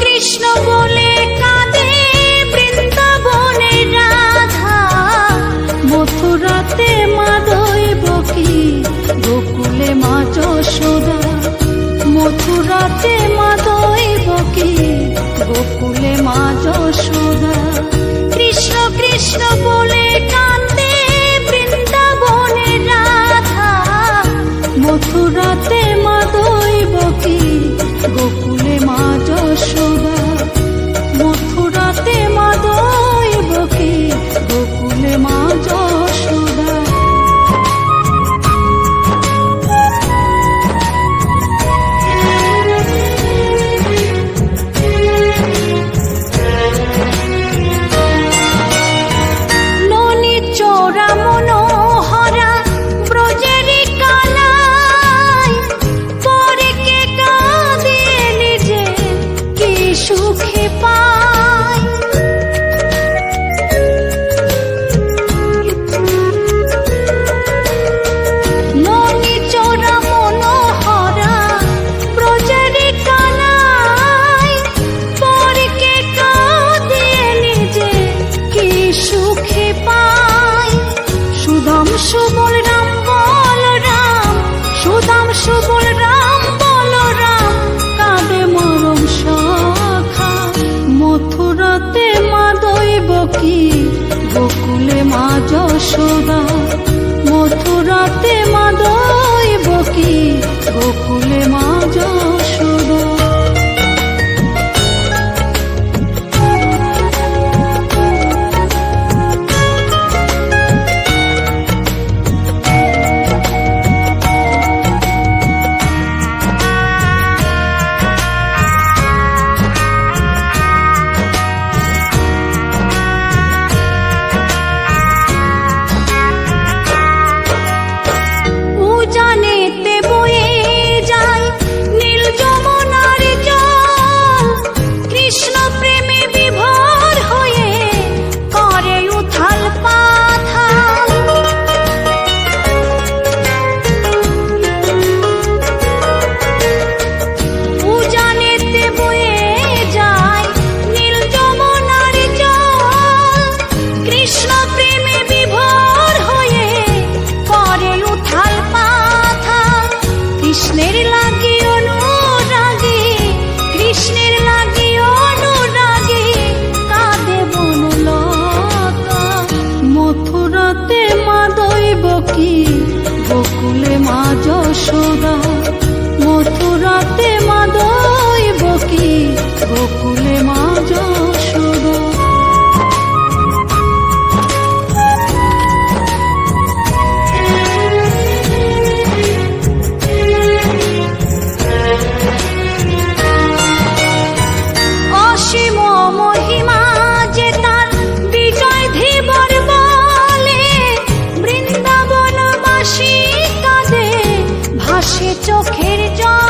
কৃষ্ণ मुझे पा 说吧。যশোদা মথুরাতে মাদই বকি বকুল চোখের জল।